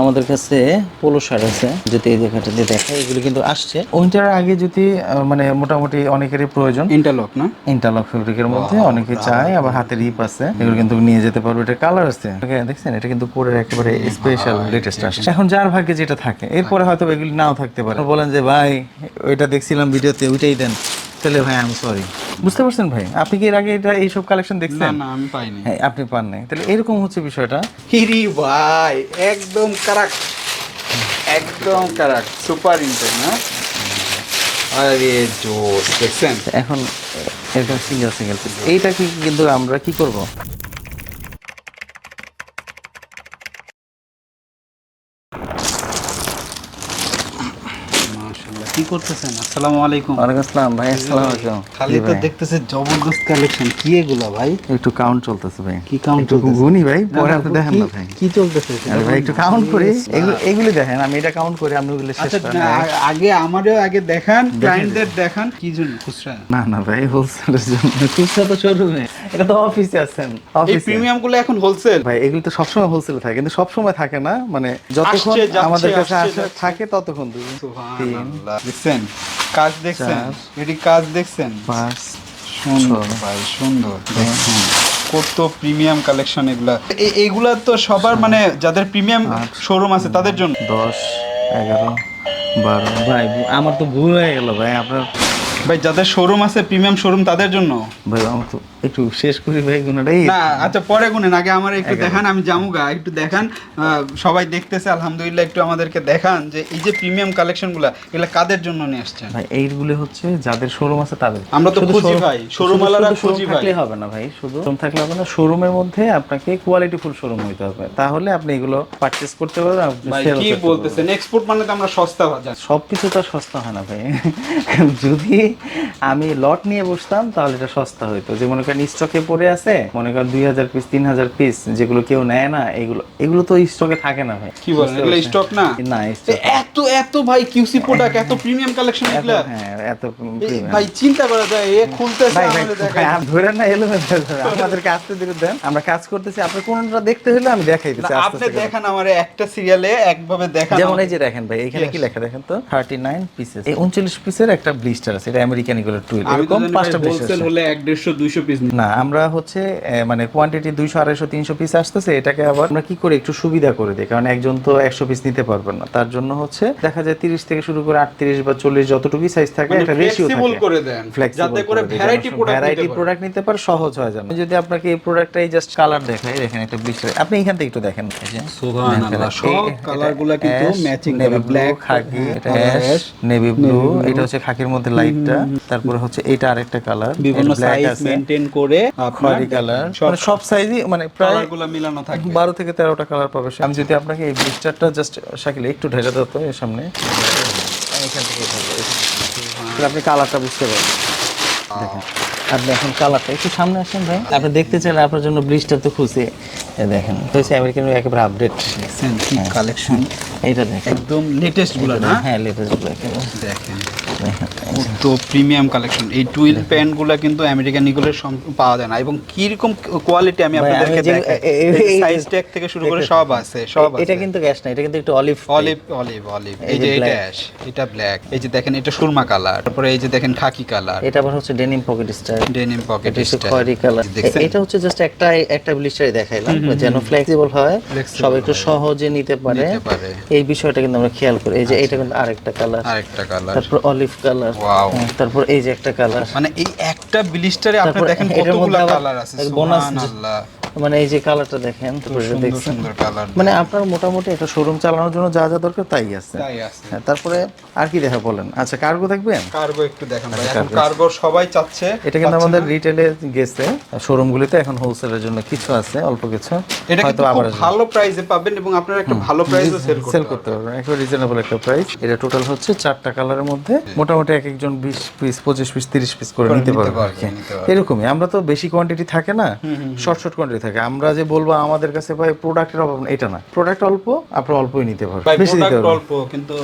আমাদের কাছে polo shirt আছে যদি এই জায়গাটাতে দেখা এগুলো কিন্তু আসছে। উইন্টার আগে যদি মানে মোটামুটি অনেকেরই প্রয়োজন। ইন্টারলক না? ইন্টারলক ফেব্রিকের মধ্যে অনেকে চায় আবার হাতের ইপ আছে এগুলো কিন্তু নিয়ে যেতে পারবে। এটা কালার আছে। দেখছেন? এটা কিন্তু পরে একেবারে স্পেশাল লেটেস্ট আসছে। এখন যার ভাগ্যে যেটা থাকে এরপরে হয়তো এগুলি নাও থাকতে পারে। বলেন যে ভাই ওইটা দেখছিলাম ভিডিওতে ওইটাই দেন। তাহলে ভাই আমি সরি বুঝতে পারছেন ভাই? আপনি কি এর আগে এটা এইসব কালেকশন দেখছেন? না আমি পাইনি। হ্যাঁ আপনি পান নাই। তাহলে এরকম হচ্ছে বিষয়টা? হিরি ভাই একদম কারাক। একদম কারাক। সুপার ইন্টার না? আরে জোস দেখছেন? এখন এরকম সিঙ্গেল সিঙ্গেল এইটা কি কিন্তু আমরা কি করব? কি করতেছেন? আসসালামু আলাইকুম। ওয়ালাইকুম আসসালাম ভাই আসসালামু আলাইকুম। খালি তো দেখতেছে জবরদস্ত কালেকশন কি এগুলা ভাই? একটু কাউন্ট চলতেছে ভাই। কি একটু চলতেছে? গুনি ভাই পরে আপনি দেখেন না ভাই। কি চলতেছে? আরে ভাই একটু কাউন্ট করি। এগুলো এগুলি দেখেন আমি এটা কাউন্ট করি আপনি ওগুলো শেষ আচ্ছা করেন আগে আমারও আগে দেখান ক্লায়েন্টদের দেখান কি জন্য? খুচরা? না না ভাই হোলসেলের জন্য। খুচরা তো শোরুমে এটা তো অফিসে আছেন এই প্রিমিয়ামগুলো এখন হোলসেল ভাই এগুলি তো সবসময় হোলসেলে থাকে কিন্তু সবসময় থাকে না মানে যতক্ষণ আমাদের কাছে আসে থাকে ততক্ষণ। দুই তিন। দেখছেন? কাজ দেখছেন? এটি কাজ দেখছেন? সুন্দর ভাই সুন্দর। কত প্রিমিয়াম কালেকশন এগুলা। এগুলা তো সবার মানে যাদের প্রিমিয়াম শোরুম আছে তাদের জন্য। দশ এগারো বারো। ভাই আমার তো ভুল হয়ে গেল ভাই। আপনার ভাই যাদের শোরুম আছে প্রিমিয়াম শোরুম তাদের জন্য? ভাই আমার তো একটু শেষ করি ভাই গুণাটাই। না আচ্ছা পরে গুনেন আগে আমার একটু দেখান আমি জামুগা একটু দেখান। সবাই দেখতেছে আলহামদুলিল্লাহ একটু আমাদেরকে দেখান যে এই যে প্রিমিয়াম কালেকশনগুলা এগুলা কাদের জন্য নিয়ে আসছেন? ভাই এইগুলো হচ্ছে যাদের শোরুম আছে তাদের। আমরা তো খুঁজি ভাই, শুধু- showroom ওয়ালারা খুঁজি ভাই। থাকলে হবে না ভাই শুধু শোরুম থাকলে হবে না শোরুমের মধ্যে আপনাকে কোয়ালিটি ফুল শোরুম হইতে হবে। তাহলে আপনি এগুলো পারচেজ করতে পারবেন আপনি ভাই কি বলতেছেন? এক্সপোর্ট মানে তো আমরা সস্তা বাজার। সবকিছু তো সস্তা হয় না ভাই। যদি আমি লট নিয়ে বসতাম তাহলে এটা সস্তা হইতো। যে মনে করেন স্টকে পড়ে আছে মনে করেন দুই হাজার পিস তিন হাজার পিস যেগুলো কেউ নেয় না এগুলো এগুলো তো স্টকে থাকে না ভাই। কি বলেন? এগুলো স্টক না? না এত এত ভাই কিউসি প্রোডাক্ট এত প্রিমিয়াম কালেকশন এগুলা? হ্যাঁ এত ভাই চিন্তা করা যায় এ খুলতেছে আমাদের দেখায়। ধরে না এলো আমাদেরকে আসতে দিতে দেন। আমরা কাজ করতেছি আপনি কোনটা দেখতে হলে আমি দেখাই দিচ্ছি আপনি। দেখান আমার একটা সিরিয়ালে একভাবে দেখান যেমন এই যে দেখেন ভাই এখানে কি লেখা দেখেন তো? থার্টি নাইন পিসেস এই উনচল্লিশ পিসের একটা ব্লিস্টার আছে এটা আমেরিকান এগুলো টুইল এরকম পাঁচটা blister হলে এক দেড়শো দুইশো পিস না আমরা হচ্ছে মানে কোয়ান্টিটি দুইশো আড়াইশো তিনশো পিস আসতেছে এটাকে আবার আমরা কি করে একটু সুবিধা করে দিই? কারণ একজন তো একশো পিস নিতে পারবেন না। তার জন্য হচ্ছে দেখা যায় তিরিশ থেকে শুরু করে আটত্রিশ বা চল্লিশ সাইজ থাকে একটা রেশিও ফ্লেক্সিবল থাকে করে দেন যাতে করে ভ্যারাইটি প্রোডাক্ট ভ্যারাইটি প্রোডাক্ট নিতে পারে। সহজ হয় যেন যদি আপনাকে এই প্রোডাক্টটাই জাস্ট কালার দেখাই দেখেন একটা ব্লিস্টার আপনি এখান থেকে একটু দেখেন এই যে। সুবহানাল্লাহ, সব এটা কালারগুলা কিন্তু blue, black, খাকি এটা অ্যাশ নেভি ব্লু এটা হচ্ছে খাকির মধ্যে লাইটটা তারপরে হচ্ছে এটা আরেকটা কালার বিভিন্ন সাইজ মেনটেন করে খয়েরি কালার মানে সব সাইজই মানে প্রায় কালারগুলো মিলানো থাকবে বারো থেকে তেরোটা কালার পাবে আমি যদি আপনাকে এই ব্লিস্টারটা জাস্ট শাকিলে একটু ঢেলে তো এর সামনে। এখান থেকে থেকে। আপনি কালারটা বুঝতে পারবেন। আপনি এখন কালারটা একটু সামনে আসেন ভাই। আপনি দেখতে চাইলে আপনার জন্য ব্লিস্টার তো খুঁজে। দেখেন হয়েছে আমেরিকান একেবারে আপডেট কালেকশন এইটা দেখেন। একদম লেটেস্টগুলো না? হ্যাঁ লেটেস্ট দেখেন দেখেন। তো প্রিমিয়াম কালেকশন এই টুইল প্যান্টগুলা কিন্তু আমেরিকান ইগুলোর পাওয়া যায় না। এবং কি রকম কোয়ালিটি আমি আপনাদেরকে দেখাই সাইজ ট্যাগ থেকে শুরু করে সব আছে সব এটা কিন্তু গ্যাস না এটা কিন্তু একটু অলিভ অলিভ অলিভ অলিভ এই যে এটা অ্যাশ এটা ব্ল্যাক এই যে দেখেন এটা সুরমা কালার তারপরে এই যে দেখেন খাকি কালার এটা আবার হচ্ছে denim pocket style denim pocket খয়েরি কালার এটা হচ্ছে জাস্ট একটা একটা ব্লিস্টারই দেখাইলাম। যেন ফ্লেক্সিবল হয় সব একটু সহজে নিতে পারে। নিতে পারে। এই বিষয়টা কিন্তু আমরা খেয়াল করি। এই যে এটা কিন্তু আরেকটা কালার আরেকটা কালার তারপর অলিভ কালার Wow. তারপর এই যে একটা কালার মানে এই একটা ব্লিস্টারে আপনি দেখেন কতগুলো কালার আছে সুবহানাল্লাহ। মানে এই যে কালারটা দেখেন দেখছেন। মানে আপনার মোটামুটি একটা শোরুম চালানোর জন্য যা যা দরকার তাই আছে। হ্যাঁ, তারপরে আর কি দেখা বলেন? আচ্ছা কার্গো দেখবেন? কার্গো একটু দেখেন আচ্ছা, এখন কার্গো সবাই চাচ্ছে এটা কিন্তু আমাদের। রিটেলে গেছে শোরুমগুলিতে এখন হোলসেলের জন্য কিছু আছে অল্প কিছু। এটা কিন্তু আবার ভালো প্রাইসে পাবেন এবং আপনারা একটা ভালো প্রাইসে সেল সেল করতে করতে পারবেন। একবার রিজনেবল একটা প্রাইস এটা টোটাল হচ্ছে চারটা কালারের মধ্যে। মোটামুটি এক একজন বিশ পিস পঁচিশ পিস তিরিশ পিস করে। নিতে পারবে। এরকমই। আমরা তো বেশি কোয়ান্টিটি থাকে না। শর্ট শর্ট কোয়ান্টিটি থাকে। আমরা যে বলব আমাদের কাছে ভাই প্রোডাক্টের অভাব এটা না। প্রোডাক্ট অল্প আপনার অল্পই নিতে পারবেন। ভাই বেশি দিতে প্রোডাক্ট পারবেন অল্প কিন্তু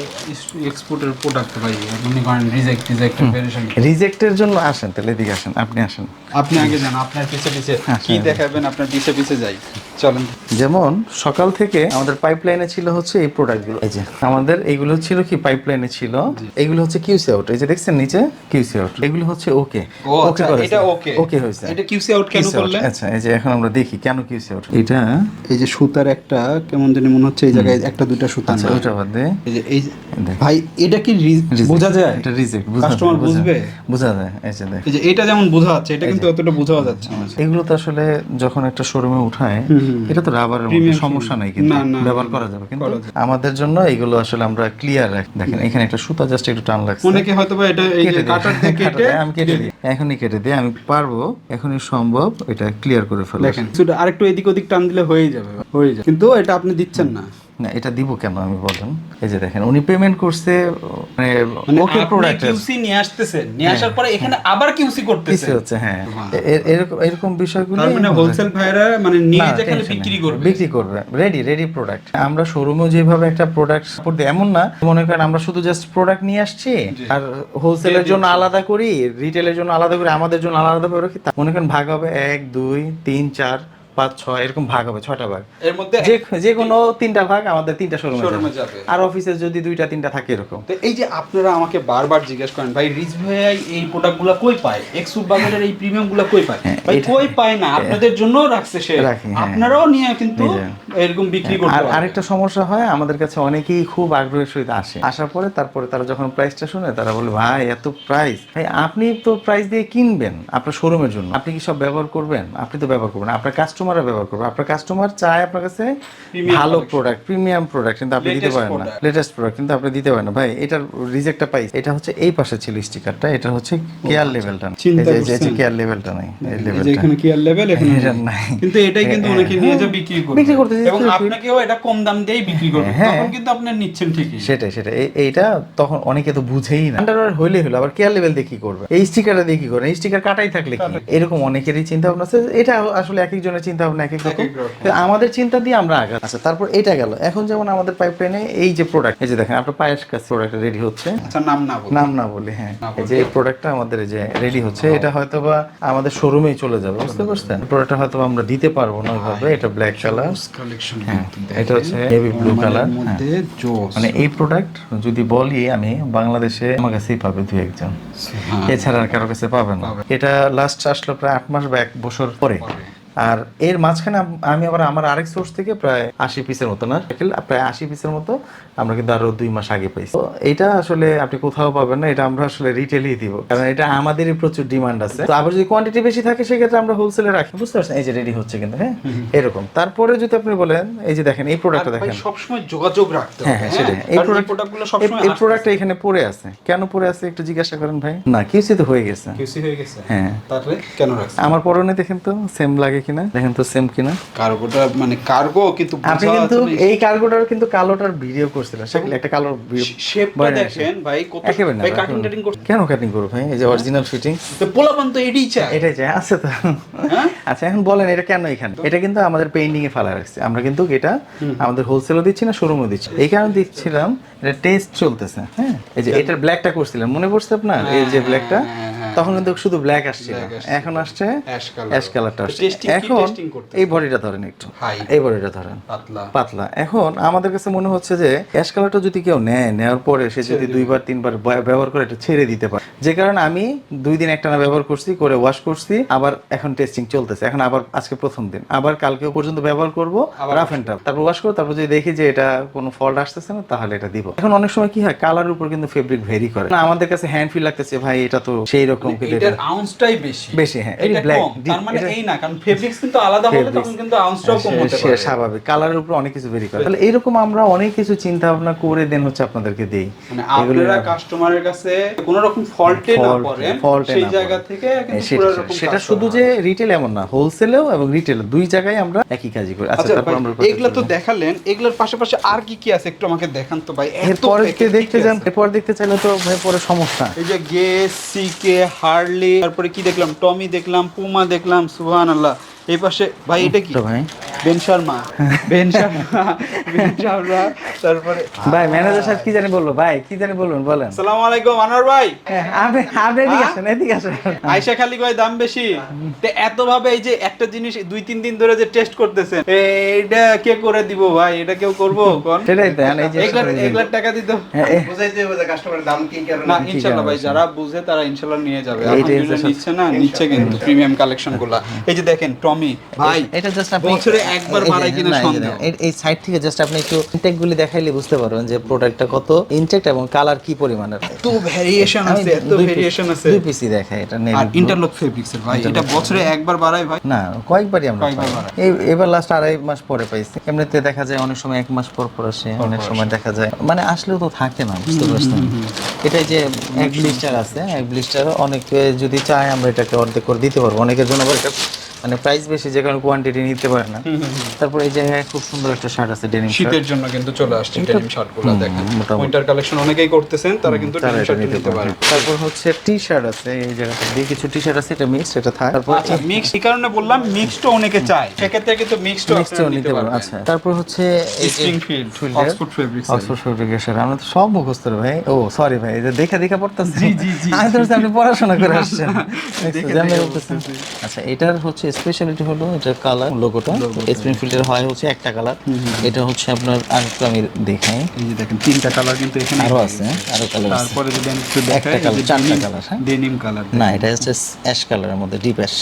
এক্সপোর্টের প্রোডাক্ট ভাই আপনি করেন রিজেক্ট রিজেক্ট ভেরিয়েশন রিজেক্টের জন্য আসেন তাহলে এদিকে আসেন। আপনি আসেন। আপনি আগে যান আপনার পিছে পিছে। হ্যাঁ, কি দেখাবেন আপনার পিছে পিছে যাই। চলেন। যেমন সকাল থেকে আমাদের পাইপলাইনে ছিল হচ্ছে এই প্রোডাক্টগুলো এই যে। আমাদের এইগুলো ছিল কি পাইপলাইনে ছিল? এইগুলো হচ্ছে কিউসি আউট এই যে দেখছেন নিচে? কিউসি আউট এগুলো হচ্ছে ওকে আচ্ছা এটা ওকে ওকে হয়েছে। এটা কিউসি আউট কেন করলেন? আচ্ছা এই যে এখন আমরা দেখি কেন কিউসি আউট এটা এই যে সুতার একটা কেমন জানি মনে হচ্ছে এই জায়গায় একটা দুইটা সুতা আচ্ছা না। ওটা বাদ দে। এই যে এই ভাই এটা কি বোঝা যায়? এটা রিজেক্ট Customer বুঝবে? বোঝা যায় এই যে দেখ। এই যে এটা যেমন বোঝা যাচ্ছে এটা কিন্তু অতটা বোঝা যাচ্ছে না। এগুলো তো আসলে যখন একটা শোরুমে উঠায় এটা তো রাবারের মধ্যে সমস্যা নাই কিন্তু। ব্যবহার করা যাবে কিন্তু আমাদের জন্য এগুলো আসলে আমরা ক্লিয়ার রাখি দেখেন এখানে একটা সুতা জাস্ট একটু টান লাগছে। অনেকে হয়তো বা এটা এই যে কেটে কাটার থেকে কেটে আমি কেটে দিই। এখনই কেটে দিই আমি পারব এখনই সম্ভব এটা ক্লিয়ার করে ফেলা দেখেন সুতা আরেকটু এদিক ওদিক টান দিলে হয়ে যাবে। হয়ে যাবে। কিন্তু এটা আপনি দিচ্ছেন না। না এটা দিব কেন? আমি বলেন। এই যে দেখেন উনি পেমেন্ট করছে মানে ওকে প্রোডাক্ট কিউসি নিয়ে আসতেছেন। নিয়ে আসার পরে এখানে আবার কিউসি কিছু করতেছেন। হচ্ছে হ্যাঁ। এরকম এরকম বিষয়গুলো তার মানে হোলসেল ভাইরা মানে নিয়ে যেখানে বিক্রি করবে। বিক্রি করবে। রেডি রেডি প্রোডাক্ট আমরা শোরুমেও যেভাবে একটা প্রোডাক্ট সাপোর্ট দিই এমন না। মনে করেন আমরা শুধু জাস্ট প্রোডাক্ট নিয়ে আসছি আর হোলসেলের জন্য আলাদা করি রিটেলের জন্য আলাদা করি আমাদের জন্য আলাদা করে রাখি মনে করেন ভাগ হবে এক দুই তিন চার পাঁচ ছয় এরকম ভাগ হবে ছয়টা ভাগ। এর মধ্যে যে যে কোনো তিনটা ভাগ আমাদের তিনটা শোরুমে যাবে। আর অফিসে যদি দুইটা তিনটা থাকে এরকম। তো এই যে আপনারা আমাকে বারবার জিজ্ঞেস করেন ভাই রিচ ভাই এই প্রোডাক্টগুলো কই পায়? এক্সুট বাজারের এই প্রিমিয়ামগুলো কই পায়? ভাই কই পায় না? আপনাদের জন্য রাখছে সে। হ্যাঁ। আপনারাও নিয়ে কিন্তু এরকম বিক্রি করতে আর আরেকটা সমস্যা হয় আমাদের কাছে অনেকেই খুব আগ্রহের সহিত আসে। আসার পরে তারপরে তারা যখন প্রাইসটা শুনে তারা বলে ভাই এত প্রাইস ভাই আপনি তো প্রাইস দিয়ে কিনবেন আপনার শোরুমের জন্য। আপনি কি সব ব্যবহার করবেন? আপনি তো ব্যবহার করবেন আপনার কাস্টমাররা ব্যবহার করবে। আপনার কাস্টমার চায় আপনার কাছে ভালো প্রোডাক্ট প্রিমিয়াম প্রোডাক্ট কিন্তু আপনি দিতে পারেন না। লেটেস্ট প্রোডাক্ট কিন্তু আপনি দিতে পারেন না। ভাই এটার রিজেক্টটা পাই। এটা হচ্ছে এই পাশে ছিল স্টিকারটা এটা হচ্ছে কেয়ার লেভেলটা চিন্তা এই যে কেয়ার লেভেলটা নাই এই লেভেলটা এখানে কি আর লেভেল এখানে নাই। কিন্তু এটাই কিন্তু হ্যাঁ, অনেকে নিয়ে যা হ্যাঁ। বিক্রি করবে। বিক্রি করতেছে, এবং আপনাকেও এটা কম দাম দিয়েই বিক্রি করবে। হ্যাঁ। তখন কিন্তু আপনি নিচ্ছেন ঠিকই। সেটাই সেটাই। এইটা তখন অনেকে তো বুঝেই না। আন্ডারওয়্যার হইলে হলো আবার কেয়ার লেভেল দিয়ে কি করবে? এই স্টিকারটা দিয়ে কি করবে? এই স্টিকার কাটাই থাকলে কি? এরকম অনেকেরই চিন্তা ভাবনা আছে। এটা আসলে এক একজনের চিন্তা ভাবনা এক এক রকম। আমাদের চিন্তা দিয়ে আমরা আগা আচ্ছা তারপর এটা গেল। এখন যেমন আমাদের পাইপলাইনে এই যে প্রোডাক্ট এই যে দেখেন আপনার পায়ের কাছে প্রোডাক্ট রেডি হচ্ছে। আচ্ছা নাম না বলুন নাম না বলি হ্যাঁ। এই যে প্রোডাক্টটা আমাদের যে রেডি হচ্ছে এটা হয়তো বা আমাদের শোরুমেই চলে যাবে বুঝতে পারছেন? প্রোডাক্টটা হয়তো আমরা দিতে পারব না ওইভাবে এটা ব্ল্যাক কালার কালেকশন হ্যাঁ এটা হচ্ছে নেভি ব্লু কালার মধ্যে জোস। মানে এই প্রোডাক্ট যদি বলি আমি বাংলাদেশে আমার কাছেই পাবে দুই একজন। হ্যাঁ। এছাড়া আর কারও কাছে পাবে না। এটা লাস্ট আসলো প্রায় আট মাস বা এক বছর পরে। আর এর মাঝখানে আমি আবার আমার আরেক সোর্স থেকে প্রায় আশি পিসের মতো না? প্রায় আশি পিসের মতো আমরা কিন্তু আরও দুই মাস আগে পাইছি। তো এটা আসলে আপনি কোথাও পাবেন না এটা আমরা আসলে রিটেলই দিব। কারণ এটা আমাদেরই প্রচুর ডিমান্ড আছে। তো আবার যদি কোয়ান্টিটি বেশি থাকে সেক্ষেত্রে আমরা হোলসেলে রাখি। বুঝতে পারছেন? এই যে রেডি হচ্ছে কিন্তু হ্যাঁ? এরকম। তারপরে যদি আপনি বলেন এই যে দেখেন এই প্রোডাক্টটা দেখেন। সবসময় যোগাযোগ রাখতে হ্যাঁ হ্যাঁ সেটাই। হ্যাঁ? এই প্রোডাক্ট প্রোডাক্টগুলো সবসময় এই প্রোডাক্টটা এখানে পড়ে আছে। কেন পড়ে আছে একটু জিজ্ঞাসা করেন ভাই। না কিউসি তো হয়ে গেছে। কিউসি হয়ে গেছে। হ্যাঁ। তারপরে কেন রাখছে আমার পরনে দেখেন তো সেম লাগে কিনা? দেখেন তো সেম কিনা? কার্গোটা মানে কার্গো কিন্তু আপনি কিন্তু এই কার্গোটার কিন্তু কালোটার ভিডিও করছিলেন। শাকিল একটা শেপটা দেখেন ভাই কত ভাই কাটিং কেন কাটিং করব ভাই? এই যে অরিজিনাল ফিটিং তো পোলাপান তো চায়। এটাই আছে তো। হ্যাঁ? আচ্ছা এখন বলেন এটা কেন এখানে? এটা কিন্তু আমাদের পেইন্টিং এ ফালা রাখছে। আমরা কিন্তু এটা আমাদের হোলসেলও দিচ্ছি না শোরুমও দিচ্ছি এই কারণে দিচ্ছিলাম এটা টেস্ট চলতেছে হ্যাঁ? এই যে এটার ব্ল্যাকটা করছিলেন মনে পড়ছে আপনার? এই যে ব্ল্যাকটা হ্যাঁ, হ্যাঁ, তখন কিন্তু শুধু ব্ল্যাক আসছিল। এখন আসছে অ্যাশ কালারটা আসছে। এখন এই বডিটা ধরেন একটু। এই বডিটা ধরেন। পাতলা। পাতলা। এখন আমাদের কাছে মনে হচ্ছে যে অ্যাশ কালারটা যদি কেউ নেয় নেওয়ার পরে সে যদি দুইবার তিনবার ব্যবহার করে এটা ছেড়ে দিতে পারে। যে কারণে আমি দুই দিন একটানা ব্যবহার করছি করে ওয়াশ করছি আবার এখন টেস্টিং চলতেছে। এখন আবার আজকে প্রথম দিন। আবার কালকে পর্যন্ত ব্যবহার করব রাফ এন্ড টাফ তারপর ওয়াশ করব তারপর যদি দেখি যে এটা কোনো ফল্ট আসতেছে না তাহলে এটা দিব। এখন অনেক সময় কি হয় কালারের উপর কিন্তু ফেব্রিক ভেরি করে। না আমাদের কাছে হ্যান্ড ফিল লাগতেছে ভাই এটা তো সেই রকম কিন্তু এটার এটা আউন্সটাই বেশি। বেশি, হ্যাঁ। এই এটা deep, তার মানে এই না কারণ ফেব্রিক্স কিন্তু আলাদা হলে তখন কিন্তু আউন্সটাও কম হতে পারে। স্বাভাবিক কালারের উপর অনেক কিছু ভেরি করে। তাহলে এইরকম আমরা অনেক কিছু চিন্তা ভাবনা করে দেন হচ্ছে আপনাদেরকে দেই। মানে আপনারা কাস্টমারের কাছে কোনো রকম ফল্টে না পড়েন সেই জায়গা থেকে কিন্তু পুরো রকম সেটা শুধু যে রিটেল এমন না হোলসেলেও এবং রিটেল দুই জায়গায় আমরা একই কাজই করি। আচ্ছা আচ্ছা তারপর আমরা এগুলা তো দেখালেন এগুলোর পাশাপাশি আর কি কি আছে? একটু আমাকে দেখান তো ভাই এরপরে কি দেখতে যান এরপর দেখতে চাইলে তো ভাই পরে সমস্যা। এই যে গেস সিকে হার্লি তারপরে কি দেখলাম? টমি দেখলাম পুমা দেখলাম সুহান আল্লাহ এই পাশে ভাই এটা কি? ভাই। Ben Sharma. Ben Sharma Ben Sharma তারপরে ভাই ম্যানেজার সাহেব কি জানি বলল? ভাই কি জানি বলুন বলেন। আসসালামু আলাইকুম আনোয়ার ভাই। হ্যাঁ, আপনি আপনি এদিকে আসেন এদিকে আসেন। খালি কয় দাম বেশি? তে এত ভাবে এই যে একটা জিনিস দুই তিন দিন ধরে যে টেস্ট করতেছেন এইটা কে করে দিব ভাই? এটা কেউ করব কোন? সেটাই তো এই যে এক লাখ টাকা দিত হ্যাঁ, এ- বুঝাইতে হবে কাস্টমারের দাম কি কারণে না কি ইনশাল্লাহ ভাই যারা বুঝে তারা ইনশাল্লাহ নিয়ে যাবে। আলহামদুলিল্লাহ নিচ্ছে না নিচ্ছে কিন্তু প্রিমিয়াম কালেকশনগুলা। এই যে দেখেন টমি ভাই এটা জাস্ট আপনি বছরে একবার বাড়ায় কিনা সন্দেহ। এই- সাইড থেকে জাস্ট আপনি একটু ইনটেক গুলি দেখাইলে বুঝতে পারবেন যে প্রোডাক্টটা কত এবং কালার কি পরিমাণের। এত ভ্যারিয়েশন আমি আছে এত ভ্যারিয়েশন আছে। দুই পিসি দেখাই এটা নেই আর ইন্টারলক ফেব্রিক্স এর ভাই এটা বছরে একবার বাড়ায় ভাই। না কয়েকবারই আমরা। এই এবার লাস্ট আড়াই মাস পরে পাইছি। এমনিতে দেখা যায় অনেক সময় এক মাস পর পর আসে অনেক সময় দেখা যায়। মানে আসলেও তো থাকে না বুঝতে পারছেন? এটাই যে এক ব্লিস্টার আছে এক ব্লিস্টার অনেকে যদি চায় আমরা এটাকে অর্ধেক করে দিতে পারব অনেকের জন্য আবার এটা মানে প্রাইস বেশি যে কারণে কোয়ান্টিটি নিতে পারে না। তারপর এই জায়গায় খুব সুন্দর একটা শার্ট আছে ডেনিম শীতের জন্য কিন্তু চলে আসছে ডেনিম শার্টগুলো দেখেন। উইন্টার কালেকশন অনেকেই করতেছেন তারা কিন্তু ডেনিম শার্ট নিতে পারে। পারে। তারপর হচ্ছে টি শার্ট আছে এই জায়গাটা দিয়ে কিছু টি শার্ট আছে এটা মিক্স এটা থাক তারপর আচ্ছা মিক্স এই কারণে বললাম মিক্সড অনেকে চায়। সেক্ষেত্রে কিন্তু মিক্সড মিক্সটাও নিতে পারব আচ্ছা তারপর হচ্ছে স্প্রিংফিল্ড Field-এর অক্সফোর্ড ফেব্রিক্স অক্সফোর্ড ফেব্রিকেশন আমরা তো সব মুখস্থ রে ভাই। ও সরি ভাই এটা দেখে দেখে পড়তেছি জি জি জি। আমি তো আপনি পড়াশোনা করে আসছেন। আচ্ছা এটার হচ্ছে স্পেশালিটি হলো এটার কালার লোগোটা স্প্রিংফিল্ডের হয় হচ্ছে একটা কালার এটা হচ্ছে আপনার আরেকটু আমি দেখাই। এই যে দেখেন তিনটা কালার কিন্তু এখানে আরও আছে। আরও কালার আছে। তারপরে যদি আমি একটু একটা দেখাই colour, চারটা colour, হ্যাঁ? ডেনিম কালার না এটা হচ্ছে অ্যাশ কালারের মধ্যে ডিপ অ্যাশ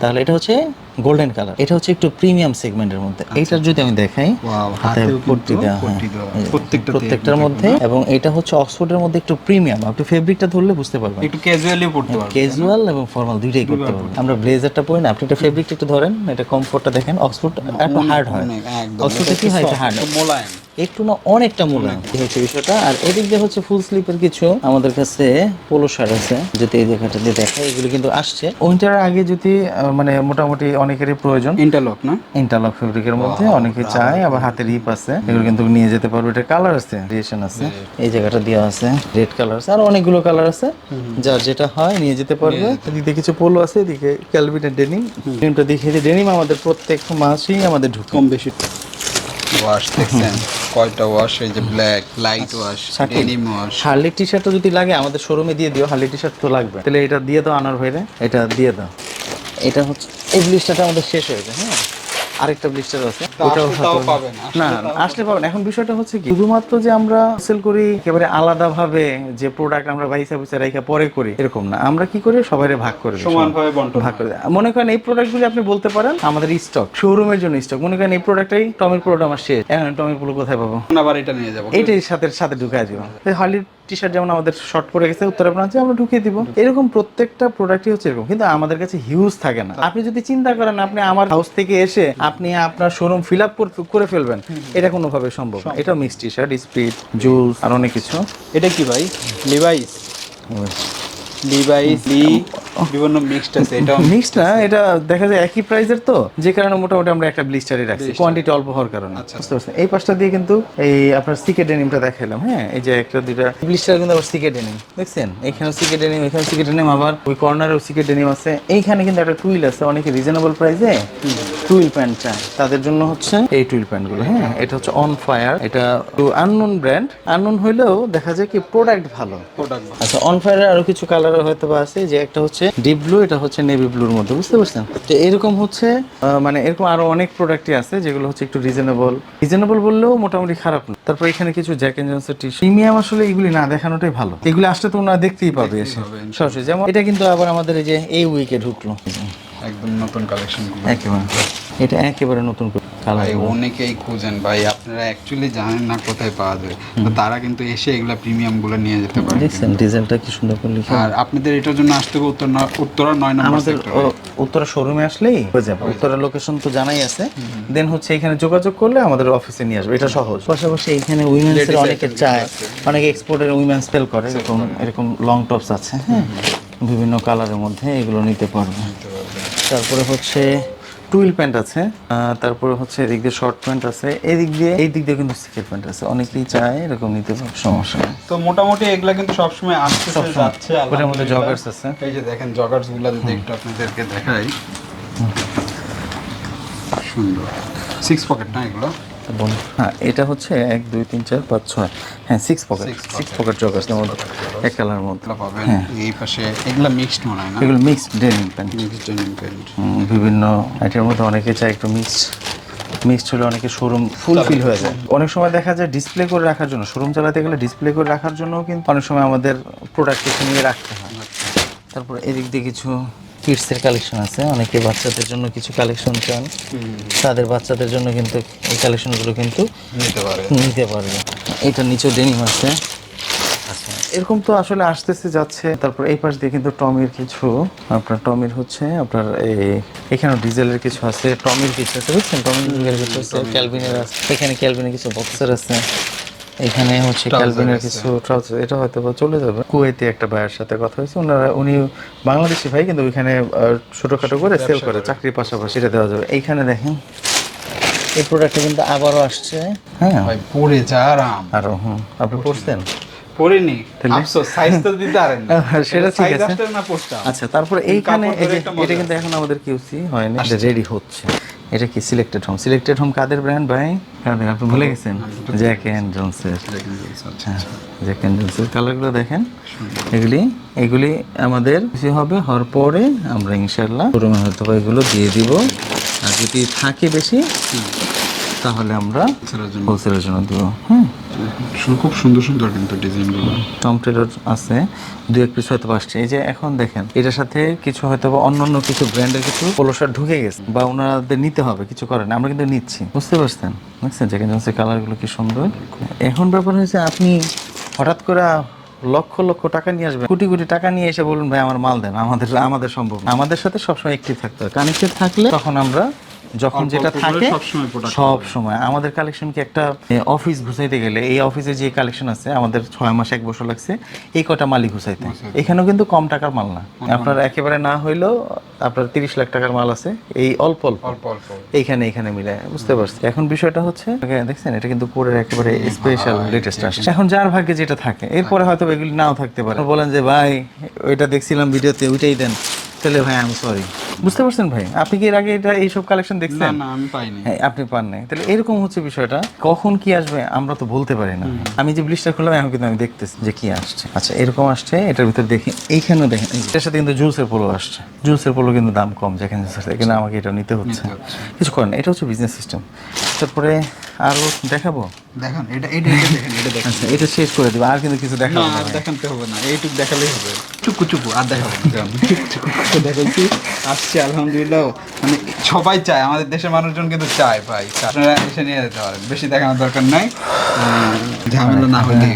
তাহলে এটা হচ্ছে গোল্ডেন কালার এটা হচ্ছে একটু প্রিমিয়াম সেগমেন্টের মধ্যে। এইটার যদি আমি দেখাই হাতে পট্টি দেওয়া হ্যাঁ। প্রত্যেকটাতে প্রত্যেকটার মধ্যে। এবং এটা হচ্ছে অক্সফোর্ডের মধ্যে একটু প্রিমিয়াম আপনি ফেব্রিকটা ধরলে বুঝতে পারবেন। একটু ক্যাজুয়ালি পড়তে পারবে ক্যাজুয়াল এবং ফর্মাল দুইটাই করতে পারবেন। আমরা ব্লেজারটা পরি না আপনি এটা ফেব্রিকটা একটু ধরেন এটা কমফোর্টটা দেখেন অক্সফোর্ড একটু হার্ড হয়। অক্সফোর্ডে কি হয় এটা হার্ড মোলায়েম। একটু না অনেকটা মোলায়েম হচ্ছে বিষয়টা। আর এদিক দিয়ে হচ্ছে ফুল স্লিপের কিছু আমাদের কাছে পোলো শার্ট আছে। যদি এই জায়গাটা দিয়ে দেখাই এগুলো কিন্তু আসছে। উইন্টারের আগে যদি মানে মোটামুটি অনেকেরই প্রয়োজন। ইন্টারলক না? ইন্টারলক ফেব্রিকের মধ্যে অনেকে চায় আবার হাতে রিপ আছে। এগুলো কিন্তু নিয়ে যেতে পারবে। এটা কালার আছে ভেরিয়েশন আছে। এই জায়গাটা দেওয়া আছে রেড কালার আছে। আর অনেকগুলো কালার আছে। যার যেটা হয় নিয়ে যেতে পারবে। এদিকে কিছু পোলো আছে এদিকে ক্যালভিনের ডেনিম ডেনিমটা দেখিয়ে ডেনিম আমাদের প্রত্যেক মাসেই আমাদের ঢুকে। কম বেশি। ওয়াশ দেখছেন? কয়টা ওয়াশ এই যে black light wash denim wash Harley T shirt যদি লাগে আমাদের শোরুমে দিয়ে দিও হার্লি টি শার্ট তো লাগবে। তাহলে এটা দিয়ে দাও আনার ভাইরে এটা দিয়ে দাও। এটা হচ্ছে এই লিস্টটা আমাদের শেষ হয়েছে হ্যাঁ? আরেকটা ব্লিস্টার আছে। ওটাও পাবেন, না আসলে পাবেন। এখন বিষয়টা হচ্ছে কি শুধুমাত্র যে আমরা সেল করি একেবারে আলাদা ভাবে যে প্রোডাক্ট আমরা বাইসা বুঝে রাইখা পরে করি এরকম না। আমরা কি করি? সবাইরে ভাগ করে সমানভাবে বন্টন। ভাগ করে মনে করেন এই প্রোডাক্টগুলি আপনি বলতে পারেন আমাদের স্টক শোরুমের জন্য স্টক মনে করেন এই প্রোডাক্টটাই টমের প্রোডাক্ট আমার শেষ। এখন টমের পুরো কোথায় পাবো? আবার এটা নিয়ে যাব। এইটাই সাথে সাথে ঢুকে আসব হার্লি টি শার্ট যেমন আমাদের শর্ট পরে গেছে উত্তরা ব্রাঞ্চে আমরা ঢুকিয়ে দিব। এরকম প্রত্যেকটা প্রোডাক্টই হচ্ছে এরকম কিন্তু আমাদের কাছে হিউজ থাকে না। আপনি যদি চিন্তা করেন আপনি আমার হাউস থেকে এসে আপনি আপনার শোরুম ফিল আপ করে ফেলবেন এটা কোনোভাবে সম্ভব না। এটা mix T shirt speed juice আর অনেক কিছু। এটা কি ভাই? লিভাইস লিভাইস লি বিভিন্ন মিক্সড আছে এটা মিক্স না এটা দেখা যায় একই প্রাইসের তো যে কারণে মোটামুটি আমরা একটা ব্লিস্টারই রাখছি কোয়ান্টিটি অল্প হওয়ার কারণে। বুঝতে পারছেন? এই পাশটা দিয়ে কিন্তু এই আপনার সিকে ডেনিমটা দেখালাম হ্যাঁ? এই যে একটা দুইটা ব্লিস্টার কিন্তু আবার সিকে ডেনিম দেখছেন? এখানে সিকে ডেনিম এখানে সিকে ডেনিম আবার ওই কর্নারেও সিকে ডেনিম আছে। এইখানে কিন্তু একটা টুইল আছে অনেকে রিজনেবল প্রাইসে টুইল প্যান্ট চায়। তাদের জন্য হচ্ছে এই টুইল প্যান্টগুলো হ্যাঁ? এটা হচ্ছে অন ফায়ার এটা আননোন ব্র্যান্ড আননোন হইলেও দেখা যায় কি প্রোডাক্ট ভালো। প্রোডাক্ট আচ্ছা অন ফায়ারের আরও কিছু কালার হয়তো বা আছে যে একটা হচ্ছে ডিপ ব্লু এটা হচ্ছে নেভি ব্লুর মধ্যে বুঝতে পারছেন? তো এরকম হচ্ছে মানে এরকম আরও অনেক প্রোডাক্টই আছে যেগুলো হচ্ছে একটু রিজনেবল রিজনেবল বললেও মোটামুটি খারাপ না। তারপর এখানে কিছু জ্যাক এন্ড জনসের টি প্রিমিয়াম আসলে এগুলি না দেখানোটাই ভালো। এগুলি আসলে তো ওনারা দেখতেই পাবে এসে। সরাসরি যেমন এটা কিন্তু আবার আমাদের এই যে এই উইকে ঢুকলো। একদম নতুন কালেকশন একেবারে এটা একেবারে নতুন কালার অনেকেই খুঁজেন। ভাই আপনারা অ্যাকচুয়ালি জানেন না কোথায় পাওয়া যায়। তো তারা কিন্তু এসে এগুলা প্রিমিয়ামগুলো নিয়ে যেতে পারে দেখছেন ডিজাইনটা কি সুন্দর করে লিখে। আর আপনাদের এটার জন্য আসতে হবে উত্তর উত্তরা নয় নম্বর আমাদের উত্তরা শোরুমে আসলেই হয়ে যাবে। উত্তরা লোকেশন তো জানাই আছে। দেন হচ্ছে এখানে যোগাযোগ করলে আমাদের অফিসে নিয়ে আসবে। এটা সহজ। পাশাপাশি এখানে উইমেন্স এর অনেকে চায়। অনেকে এক্সপোর্টের উইমেন্স সেল করে এরকম এরকম লং টপস আছে হ্যাঁ। বিভিন্ন কালারের মধ্যে এগুলো নিতে পারবে। তারপরে হচ্ছে টুইল প্যান্ট আছে তারপরে হচ্ছে এদিক দিয়ে শর্ট প্যান্ট আছে এদিক দিয়ে এই দিক দিয়ে কিন্তু স্কেট প্যান্ট আছে। অনেকেই চায় এরকম নিতে পারবে সমস্যা নেই। তো মোটামুটি এগুলা কিন্তু সবসময় আসছে যাচ্ছে ওটার মধ্যে জগার্স আছে। এই যে দেখেন জগার্সগুলো যদি একটু আপনাদেরকে দেখাই। সুন্দর। সিক্স পকেট না এগুলো? বলুন হ্যাঁ এটা হচ্ছে এক দুই তিন চার পাঁচ ছয়। হ্যাঁ six pocket six pocket jog আছে মধ্যে এক কালারের মধ্যে। হ্যাঁ। এই পাশে। এগুলো মিক্সড মনে হয় না? এগুলো mixed denim pant mixed denim pant বিভিন্ন এটার মধ্যে অনেকে চায় একটু মিক্স মিক্সড হলে অনেকে শোরুম ফুল ফিল হয়ে যায়। অনেক সময় দেখা যায় ডিসপ্লে করে রাখার জন্য। শোরুম চালাতে গেলে ডিসপ্লে করে রাখার জন্য কিন্তু অনেক সময় আমাদের প্রোডাক্ট নিয়ে রাখতে হয়। তারপর এদিক দিয়ে কিছু কিডসের কালেকশন আছে। অনেকে বাচ্চাদের জন্য কিছু কালেকশন চান। তাদের বাচ্চাদের জন্য কিন্তু এই কালেকশনগুলো কিন্তু নিতে পারে। নিতে পারবে। এটা নিচেও ডেনিম আছে। আচ্ছা এরকম তো আসলে আসতেছে যাচ্ছে। তারপর এই পাশ দিয়ে কিন্তু টমির কিছু। আপনার টমির হচ্ছে আপনার এই এখানে ডিজেলের কিছু আছে। টমির কিছু আছে বুঝছেন? টমির কিছু আছে। ক্যালভিনের আছে। এখানে ক্যালভিনের কিছু বক্সার আছে। এখানে হচ্ছে ক্যালভিনের কিছু ট্রাউজার এটা হয়তো চলে যাবে। কুয়েতে একটা ভাইয়ের সাথে কথা হয়েছে ওনারা উনি বাংলাদেশি ভাই কিন্তু ওইখানে ছোটখাটো করে সেল করে চাকরির পাশাপাশি এটা দেওয়া যাবে। এইখানে দেখেন। এই প্রোডাক্টটা কিন্তু আবারও আসছে। হ্যাঁ। ভাই পরে যা আরাম। আরও হুম আপনি পড়ছেন পরিনি তাহলে? আফসোস সাইজ তো দিতে পারেন না সেটা ঠিক আছে। আচ্ছা তারপরে এইখানে এটা কিন্তু এখন আমাদের কিউসি হয়নি এটা রেডি হচ্ছে। এটা কি সিলেক্টেড হোম সিলেক্টেড হোম কাদের ব্র্যান্ড ভাই? কাদের? আপনি ভুলে গেছেন। জ্যাক অ্যান্ড জোনসের হ্যাঁ জ্যাক অ্যান্ড জোনসের কালারগুলো দেখেন। এগুলি এগুলি আমাদের কিছু হবে হওয়ার পরে আমরা ইনশাল্লাহ শোরুমে হয়তো এগুলো দিয়ে দিব। আর যদি থাকে বেশি তাহলে আমরা হোলসেলের জন্য। দিব। হুম। খুব সুন্দর সুন্দর কিন্তু ডিজাইনগুলো। টম টেলর আছে দু এক পিস হয়তো আসছে। এই যে এখন দেখেন এটার সাথে কিছু হয়তো বা অন্যান্য কিছু ব্র্যান্ডের কিছু পোলো ঢুকে গেছে বা ওনাদের নিতে হবে কিছু করেন আমরা কিন্তু নিচ্ছি। বুঝতে পারছেন? বুঝছেন যেখানে জন্সের কালারগুলো কি সুন্দর? এখন ব্যাপার হয়েছে আপনি হঠাৎ করে লক্ষ লক্ষ টাকা নিয়ে আসবেন। কোটি কোটি টাকা নিয়ে এসে বলুন ভাই আমার মাল দেন। আমাদের আমাদের সম্ভব আমাদের সাথে সবসময় একটিভ থাকতে হবে কানেক্টেড থাকলে তখন আমরা যখন যেটা থাকে সব সময়। আমাদের কালেকশন কি একটা অফিস ঘুষাইতে গেলে এই অফিসে যে কালেকশন আছে আমাদের ছয় মাস এক বছর লাগছে এই কটা মালই ঘুষাইতে। এখানেও কিন্তু কম টাকার মাল না। আপনার একেবারে না হইলেও আপনার তিরিশ লাখ টাকার মাল আছে এই অল্প অল্প। এইখানে এখানে মিলে বুঝতে পারছি। এখন বিষয়টা হচ্ছে দেখছেন এটা কিন্তু কোরের একেবারে স্পেশাল লেটেস্ট আসছে। এখন যার ভাগ্যে যেটা থাকে এরপরে হয়তো এগুলি নাও থাকতে পারে। বলেন যে ভাই ওইটা দেখছিলাম ভিডিওতে ওইটাই দেন। তাহলে ভাই আমি সরি বুঝতে পারছেন ভাই? আপনি কি এর আগে এটা এইসব কালেকশন দেখছেন? না আমি পাইনি। হ্যাঁ আপনি পান নাই। তাহলে এরকম হচ্ছে বিষয়টা কখন কি আসবে আমরা তো বলতে পারি না। আমি যে ব্লিস্টার খুললাম এখন কিন্তু আমি দেখতেছি যে কি আসছে। আচ্ছা এরকম আসছে এটার ভিতরে দেখি এইখানেও দেখেন এটার সাথে কিন্তু জুসের পোলো আসছে। জুসের পোলো কিন্তু দাম কম যেখানে কিন্তু আমাকে এটা নিতে হচ্ছে। কিছু করেন এটা হচ্ছে বিজনেস সিস্টেম তারপরে আরও দেখাবো? দেখেন এটা এটা এটা দেখেন এটা দেখেন। আচ্ছা এটা শেষ করে দেবো আর কিন্তু কিছু দেখাবো না আর দেখাতে হবে না এইটুকু দেখালেই হবে। চুকু চুকু আর দেখাবো না। চুকু আসছে আলহামদুলিল্লাহ। মানে সবাই চায় আমাদের দেশের মানুষজন কিন্তু চায় ভাই আপনারা এসে নিয়ে যেতে পারেন বেশি দেখানোর দরকার নাই। ঝামেলা না হলে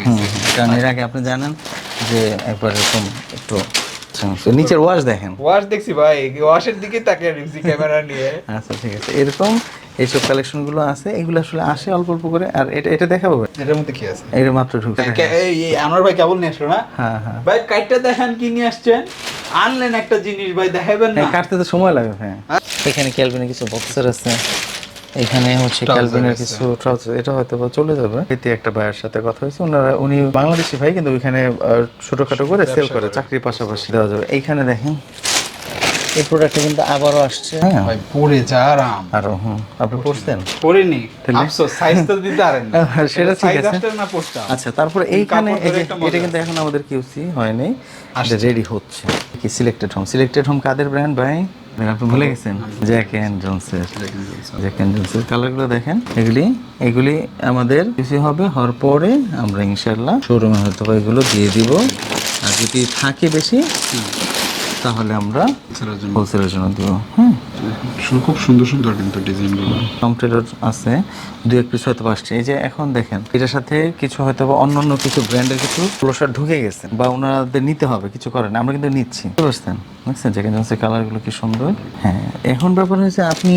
কারণ এর আগে আপনি জানেন যে একবার এরকম একটু আচ্ছা, নিচের ওয়াশ দেখেন। ওয়াশ দেখছি ভাই ওয়াশের দিকে তাকিয়ে ক্যামেরা নিয়ে। আচ্ছা ঠিক আছে। এরকম এইসব কালেকশনগুলো আছে এগুলো আসলে আসে অল্প অল্প করে আর এটা এটা দেখাবো এটার মধ্যে কি আছে? এটা মাত্র ঢুকে কে- এই আনোয়ার ভাই কেবল নিয়ে আসলো না? হ্যাঁ হ্যাঁ। ভাই কাইটটা দেখেন কি নিয়ে আসছেন? আনলেন একটা জিনিস ভাই দেখাবেন না। হ্যাঁ, কাটতে তো সময় লাগে হ্যাঁ এখানে ক্যালভিনের কিছু বক্সার আছে। এখানে হচ্ছে ক্যালভিনের কিছু ট্রাউজার এটা হয়তো বা চলে যাবে। এতে একটা ভাইয়ের সাথে কথা হয়েছে ওনারা উনি বাংলাদেশি ভাই কিন্তু ওইখানে ছোটখাটো করে সেল করে চাকরির পাশাপাশি দেওয়া যাবে। এইখানে দেখেন। এই প্রোডাক্টটা কিন্তু আবারও আসছে। হ্যাঁ। ভাই পরে যা আরাম। আরও হুম আপনি পড়ছেন? পরিনি তাহলে? আফসোস সাইজ তো দিতে পারেন না। সেটা ঠিক আছে। না পড়তাম। আচ্ছা তারপরে এইখানে এই যে এটা কিন্তু এখন আমাদের কিউসি হয়নি। এটা রেডি হচ্ছে। কি সিলেক্টেড হোম সিলেক্টেড হোম কাদের ব্র্যান্ড ভাই? আপনি ভুলে গেছেন? জ্যাক এন্ড জনসের জ্যাক এন্ড জনসের কালারগুলো দেখেন। এগুলি এগুলি আমাদের কিছু হবে হওয়ার পরে আমরা ইনশাল্লাহ শোরুমে হয়তো এগুলো দিয়ে দিব। আর যদি থাকে বেশি তাহলে আমরা হোলসেলের জন্য দেবো। হ্যাঁ খুব সুন্দর সুন্দর কিন্তু ডিজাইনগুলো টেলর আছে দু এক পিস হয়তো আসছে। এই যে এখন দেখেন এটার সাথে কিছু হয়তো বা অন্যান্য কিছু ব্র্যান্ডের কিছু পোলো ঢুকে গেছে বা ওনাদের নিতে হবে কিছু করেন আমরা কিন্তু নিচ্ছি। বুঝতে পারছেন? বুঝছেন যেখানে কালারগুলো কি সুন্দর? হ্যাঁ এখন ব্যাপার হয়েছে আপনি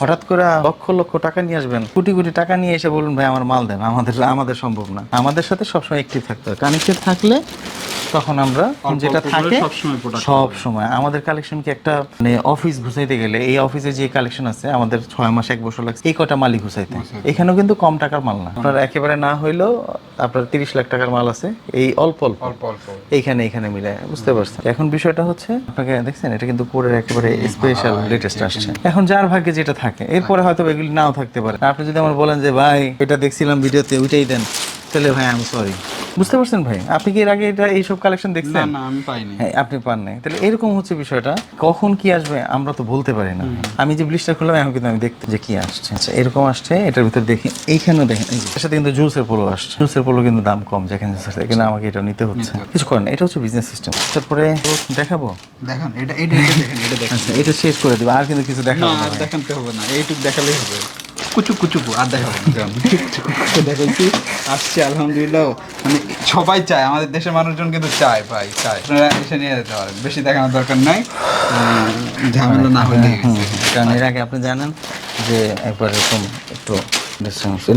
হঠাৎ করে লক্ষ লক্ষ টাকা নিয়ে আসবেন। কোটি কোটি টাকা নিয়ে এসে বলুন ভাই আমার মাল দেন। আমাদের আমাদের সম্ভব না। আমাদের সাথে সবসময় একটিভ থাকতে হবে কানেক্টেড থাকলে তখন আমরা যেটা থাকে সব সময়। আমাদের কালেকশন কি একটা মানে অফিস ঘুষাইতে গেলে এই অফিসে যে কালেকশন আছে আমাদের ছয় মাস এক বছর লাগছে এই কটা মালই ঘুষাইতে। এখানেও কিন্তু কম টাকার মাল না। আপনার একেবারে না হইলেও আপনার তিরিশ লাখ টাকার মাল আছে এই অল্প অল্প। অল্প অল্প। এইখানে এখানে মিলে বুঝতে পারছেন? এখন বিষয়টা হচ্ছে আপনাকে দেখছেন এটা কিন্তু কোরের একেবারে স্পেশাল লেটেস্ট আসছে। এখন যার ভাগ্যে যেটা থাকে এরপরে হয়তো এগুলি নাও থাকতে পারে। আপনি যদি আমার বলেন যে, ভাই এটা দেখছিলাম ভিডিওতে, ওইটাই দেন, তাহলে ভাই আমি সরি বুঝতে পারছেন ভাই? আপনি কি এর আগে এটা এইসব কালেকশন না দেখছেন? না আমি পাইনি। হ্যাঁ আপনি পান নাই। তাহলে এরকম হচ্ছে বিষয়টা কখন কি আসবে আমরা তো বলতে পারি না। আমি যে ব্লিস্টার খুললাম এখন কিন্তু আমি দেখতে যে কি আসছে। আচ্ছা এরকম আসছে এটার ভিতর দেখি এইখানেও দেখেন এর সাথে কিন্তু জুসের পোলো আসছে। জুসের পোলো কিন্তু দাম কম যেখানে কিন্তু আমাকে এটা নিতে হচ্ছে। কিছু করেন না, এটা হচ্ছে বিজনেস সিস্টেম তারপরে দেখাবো? দেখুন এটা এটা দেখেন এটা দেখেন। আচ্ছা এটা শেষ করে দিবো আর কিন্তু কিছু না দেখাবো না। দেখাতে হবে না এইটুক দেখালেই হবে। কুচুক কুচুকু আর দেখাবো না। যান দেখাচ্ছি আসছে আলহামদুলিল্লাহ। মানে সবাই চায় আমাদের দেশের মানুষজন কিন্তু চায় ভাই চায়। আপনারা এসে নিয়ে যেতে পারেন। বেশি দেখানোর দরকার নাই। ঝামেলা না হলে হুম, হুম। কারণ এর আগে আপনি জানেন যে একবার এরকম একটু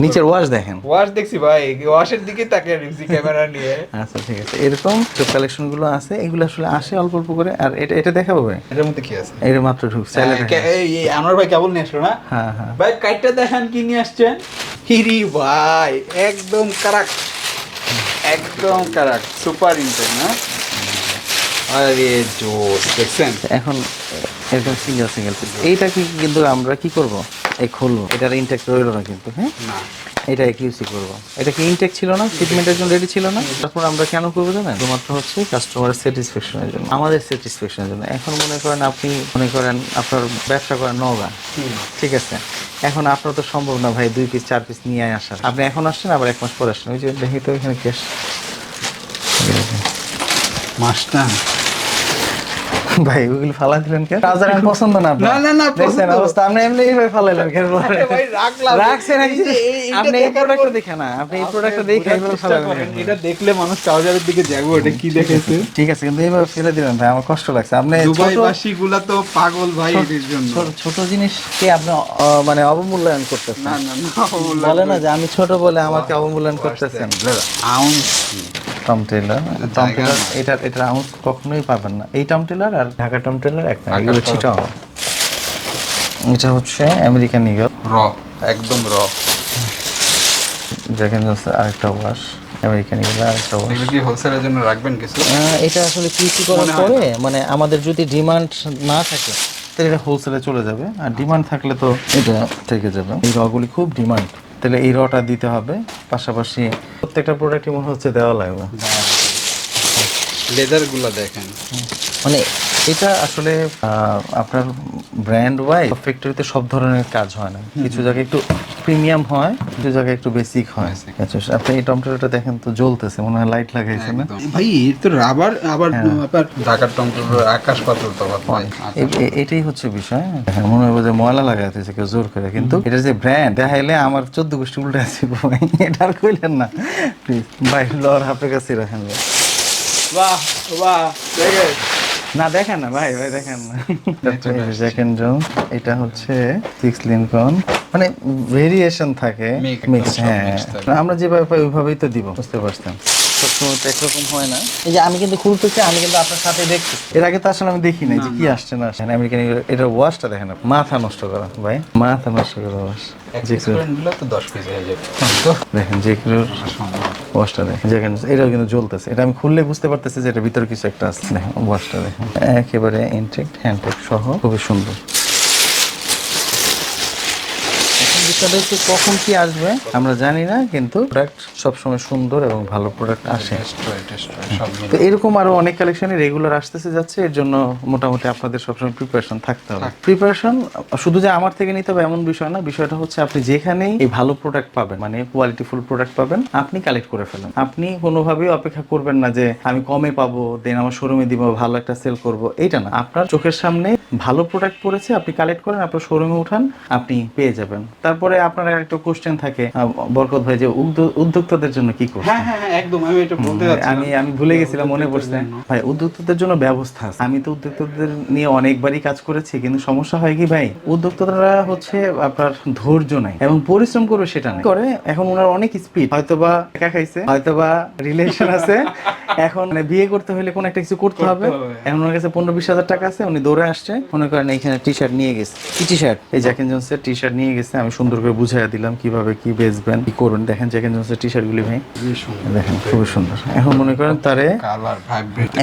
নিচের ওয়াশ দেখেন। ওয়াশ দেখছি ভাই ওয়াশের দিকে তাকে রিক্সি ক্যামেরা নিয়ে। আচ্ছা ঠিক আছে। এরকম যে কালেকশনগুলো আছে এগুলো আসলে আসে অল্প অল্প করে। আর এটা এটা দেখাবো ভাই? এটার মধ্যে কি আছে? এটা মাত্র ঢুকছে হ্যাঁ, এই আনোয়ার ভাই কেবল নিয়ে আসলো না? হ্যাঁ হ্যাঁ। ভাই কাইটটা দেখেন কি নিয়ে আসছেন? হিরি ভাই একদম কারাক। একদম কারাক সুপার ইন্টেন না? আরে জোস দেখছেন? এখন এরকম সিঙ্গেল সিঙ্গেল এইটা কি কিন্তু আমরা কি করব? এই খুলবো। এটার ইনটেক রইল না কিন্তু হ্যাঁ? এটা কিউসি করব। এটা কি ইনটেক ছিল না? ট্রিটমেন্টের জন্য রেডি ছিল না? তারপর আমরা কেন করব জানেন? শুধুমাত্র হচ্ছে কাস্টমারের স্যাটিসফ্যাকশনের জন্য। আমাদের স্যাটিসফ্যাকশনের জন্য। এখন মনে করেন আপনি মনে করেন আপনার ব্যবসা করেন নগা ঠিক আছে? এখন আপনার তো সম্ভব না ভাই দুই পিস চার পিস নিয়ে আসার। আপনি এখন আসছেন আবার এক মাস পরে আসছেন। ওই যে দেখি তো এখানে ক্যাশ মাস্টার ভাই ওগুলো ফালা দিলেন কেন ট্রাউজার আমি পছন্দ না। না, না, না, দেখছেন। অবস্থা আপনি এমনি এইভাবে ফালাইলেন কেন। রাখছেন আপনি এই দেখার প্রোডাক্টটা দেখে না আপনি এই প্রোডাক্টটা দেখে এইভাবে ফালাইলেন এটা দেখলে মানুষ ট্রাউজারের দিকে যাব এটা কি দেখেছে ঠিক আছে কিন্তু এইভাবে ফেলে দিলেন ভাই আমার কষ্ট লাগছে আপনি দুবাই ছোট- বাসী গুলা তো পাগল ভাই এদের জন্য ছোট- ছোট জিনিসকে আপনি মানে অবমূল্যায়ন করতেছেন না না না বলে না যে আমি ছোট বলে আমাকে অবমূল্যায়ন করতেছেন আউন্স টম টম এটা এটা আউন্স কখনোই পাবেন না। এই টম টেলার আর ঢাকা টম টেলার একটা এগুলো এটা হচ্ছে আমেরিকান ইগল র একদম র হচ্ছে আরেকটা ওয়াশ আমেরিকান ইগল আরেকটা ওয়াশ এগুলো কি হোলসেলের জন্য রাখবেন কিছু? এটা আসলে কিউসি করার পরে মানে আমাদের যদি ডিমান্ড না থাকে তাহলে এটা হোলসেলে চলে যাবে। আর ডিমান্ড থাকলে তো এটা থেকে যাবে। এই রগুলি খুব ডিমান্ড তাহলে এই রটা দিতে হবে। পাশাপাশি প্রত্যেকটা প্রোডাক্টই মনে হচ্ছে দেওয়া লাগবে। লেদারগুলো দেখেন। মানে এটা আসলে আহ, আপনার ব্র্যান্ড ওয়াইজ ফ্যাক্টরিতে সব ধরনের কাজ হয় না। কিছু জায়গায় একটু প্রিমিয়াম হয় কিছু জায়গায় একটু বেসিক হয়। আচ্ছা আপনি এই টমেটোটা দেখেন তো জ্বলতেছে মনে হয় লাইট লাগাইছে না? ভাই এর তো রাবার আবার আপনার ঢাকার টমটম আকাশ পাতল তফাৎ এ- এটাই হচ্ছে বিষয় দেখেন মনে হয় যে ময়লা লাগাইতেছে কেউ জোর করে কিন্তু এটা যে ব্র্যান্ড দেখাইলে আমার চোদ্দ গোষ্ঠী উল্টে আছে ভাই। এটা আর কইলেন না। প্লিজ ভাই লর আপনার কাছে রাখেন ভাই। বাহ বাহ দেখেন না দেখেন না ভাই ভাই দেখেন না। সেকেন্ড জোন এটা হচ্ছে সিক্স লিনকন মানে ভেরিয়েশন থাকে। মিক্স হ্যাঁ। আমরা যেভাবে পাই ওইভাবেই তো দিব। বুঝতে পারছেন? সবসময় তো একরকম হয় না। এই যে আমি কিন্তু খুলতেছি আমি কিন্তু আপনার সাথে দেখছি। এর আগে তো আসলে আমি দেখি নাই যে কি আসছে না আসছে। আমেরিকান এটা ওয়াশটা দেখেন। মাথা নষ্ট করা ভাই। মাথা নষ্ট করা ওয়াশ হয়ে দেখেন যে ওয়াশটা দেখেন। যেখানে এটাও কিন্তু জ্বলতেছে। এটা আমি খুললে বুঝতে পারতেছি যে এটার ভিতরে কিছু একটা আছে। দেখেন ওয়াশটা দেখেন। একেবারে ইনটেক্ট হ্যান্ডটেক সহ। খুবই সুন্দর। এখন কখন কি আসবে। আমরা জানি না কিন্তু প্রোডাক্ট সবসময় সুন্দর এবং ভালো প্রোডাক্ট আসে। তো এরকম আরও অনেক কালেকশনে রেগুলার আসতেছে যাচ্ছে এর জন্য মোটামুটি আপনাদের সবসময় প্রিপারেশন থাকতে হবে। প্রিপারেশন শুধু যে আমার থেকে নিতে হবে এমন বিষয় না বিষয়টা হচ্ছে আপনি যেখানেই এই ভালো প্রোডাক্ট পাবেন মানে কোয়ালিটিফুল প্রোডাক্ট পাবেন আপনি কালেক্ট করে ফেলেন। আপনি কোনোভাবেই অপেক্ষা করবেন না যে আমি কমে পাবো দেন আমার শোরুমে দিব ভালো একটা সেল করব এইটা না। আপনার চোখের সামনে ভালো প্রোডাক্ট পড়েছে আপনি কালেক্ট করেন আপনার শোরুমে উঠান আপনি পেয়ে যাবেন। তারপরে আপনার একটা কোশ্চেন থাকে বরকত ভাই যে উদ্যোক্তাদের জন্য কি করছেন? হ্যাঁ হ্যাঁ হ্যাঁ, একদম আমি এটা বলতে যাচ্ছি আমি আমি ভুলে গেছিলাম মনে পড়ছে। ভাই উদ্যোক্তাদের জন্য ব্যবস্থা আছে। আমি তো উদ্যোক্তাদের নিয়ে অনেকবারই কাজ করেছি কিন্তু সমস্যা হয় কি ভাই? উদ্যোক্তারা হচ্ছে আপনার ধৈর্য নাই এবং পরিশ্রম করবে সেটা নাই। করে এখন ওনার অনেক স্পিড হয়তোবা একা খাইছে হয়তোবা রিলেশন আছে। এখন মানে বিয়ে করতে হলে কোন একটা কিছু করতে হবে। হবে। এখন ওনার কাছে পনেরো বিশ হাজার টাকা আছে উনি দৌড়ে আসছে। মনে করেন এখানে টি শার্ট নিয়ে গেছে। টি শার্ট এই জ্যাকেন জন্সের টি শার্ট নিয়ে গেছে আমি সুন্দর সুন্দর করে বুঝাইয়া দিলাম কীভাবে কি বেচবেন কি করবেন দেখেন জ্যাকেন জনসের টি শার্টগুলি ভাই। দেখেন খুবই সুন্দর। এখন মনে করেন তারে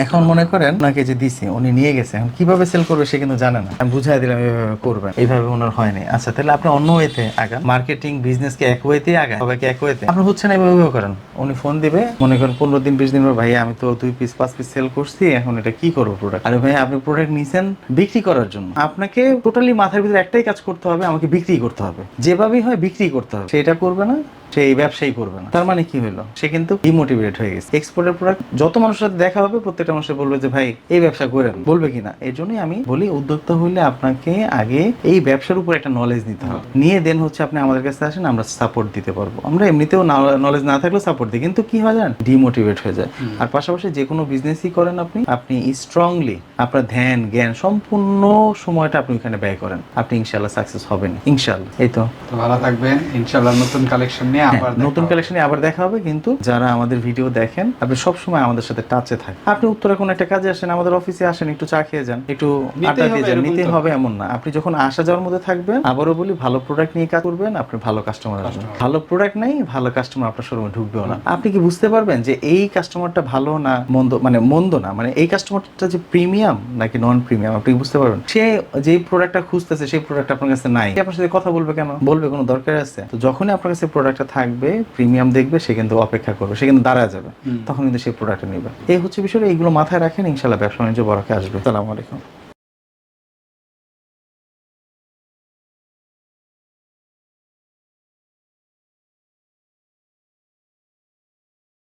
এখন মনে করেন ওনাকে যে দিছি উনি নিয়ে গেছে। এখন কীভাবে সেল করবে সে কিন্তু জানে না। আমি বুঝাই দিলাম এইভাবে করবেন। এইভাবে ওনার হয়নি আচ্ছা তাহলে আপনি অন্য ওয়েতে আগান। মার্কেটিং বিজনেস কে এক ওয়েতে আগান সবাইকে এক ওয়েতে আপনার হচ্ছে না এইভাবে করেন। উনি ফোন দিবে মনে করেন পনেরো দিন বিশ দিন পর ভাই আমি তো দুই পিস পাঁচ পিস সেল করছি এখন এটা কি করব প্রোডাক্ট আরে ভাই আপনি প্রোডাক্ট নিছেন বিক্রি করার জন্য। আপনাকে টোটালি মাথার ভিতরে একটাই কাজ করতে হবে আমাকে বিক্রি করতে হবে। যেভাবেই হয় বিক্রি করতে হবে। সেটা করবে না সে এই ব্যবসায়ী করবে না। তার মানে কি হলো? সে কিন্তু ডিমোটিভেট হয়ে গেছে। এক্সপোর্টের প্রোডাক্ট যত মানুষের সাথে দেখা হবে প্রত্যেকটা মানুষের বলবে যে ভাই এই ব্যবসা করেন। বলবে কিনা? এর জন্যই আমি বলি উদ্যোক্তা হইলে আপনাকে আগে এই ব্যবসার উপর একটা নলেজ নিতে হবে। নিয়ে দেন হচ্ছে আপনি আমাদের কাছে আসেন আমরা সাপোর্ট দিতে পারব। আমরা এমনিতেও নলেজ না থাকলেও সাপোর্ট দিই। কিন্তু কি হয় জানেন? ডিমোটিভেট হয়ে যায়। আর পাশাপাশি যে কোনো বিজনেসই করেন আপনি আপনি স্ট্রংলি আপনার ধ্যান জ্ঞান সম্পূর্ণ সময়টা আপনি ওখানে ব্যয় করেন। আপনি ইনশাল্লাহ সাকসেস হবেন ইনশাল্লাহ এই তো তো। ভালো থাকবেন। ইনশাআল্লাহ নতুন কালেকশন নিয়ে হ্যাঁ, আবার নতুন। কালেকশনে আবার দেখা হবে কিন্তু যারা আমাদের ভিডিও দেখেন আপনি সব সময় আমাদের সাথে টাচে থাকেন। আপনি উত্তরে কোনো একটা কাজে আসেন আমাদের অফিসে আসেন একটু চা খেয়ে যান একটু আড্ডা দিয়ে যান নিতে হবে এমন না। আপনি যখন আসা যাওয়ার মধ্যে থাকবেন আবারও বলি ভালো প্রোডাক্ট নিয়ে কাজ করবেন আপনি ভালো কাস্টমার আসবেন। ভালো প্রোডাক্ট নেই ভালো কাস্টমার আপনার শোরুমে ঢুকবেও না। আপনি কি বুঝতে পারবেন যে এই কাস্টমারটা ভালো না মন্দ মানে মন্দ না? মানে এই কাস্টমারটা যে প্রিমিয়াম নাকি নন প্রিমিয়াম আপনি বুঝতে পারবেন? সে যেই প্রোডাক্টটা খুঁজতেছে সেই প্রোডাক্ট আপনার কাছে নাই। আপনার সাথে কথা বলবে কেন? বলবে কোনো দরকার আছে? তো যখনই আপনার কাছে প্রোডাক্টটা থাকবে প্রিমিয়াম দেখবে সে কিন্তু অপেক্ষা করবে সে কিন্তু দাঁড়া যাবে। তখন কিন্তু সেই প্রোডাক্টটা নেবে। এই হচ্ছে বিষয়টা এইগুলো মাথায় রাখেন ইনশাল্লাহ ব্যবসা বাণিজ্য বড়কে আসবে। সালাম আলাইকুম।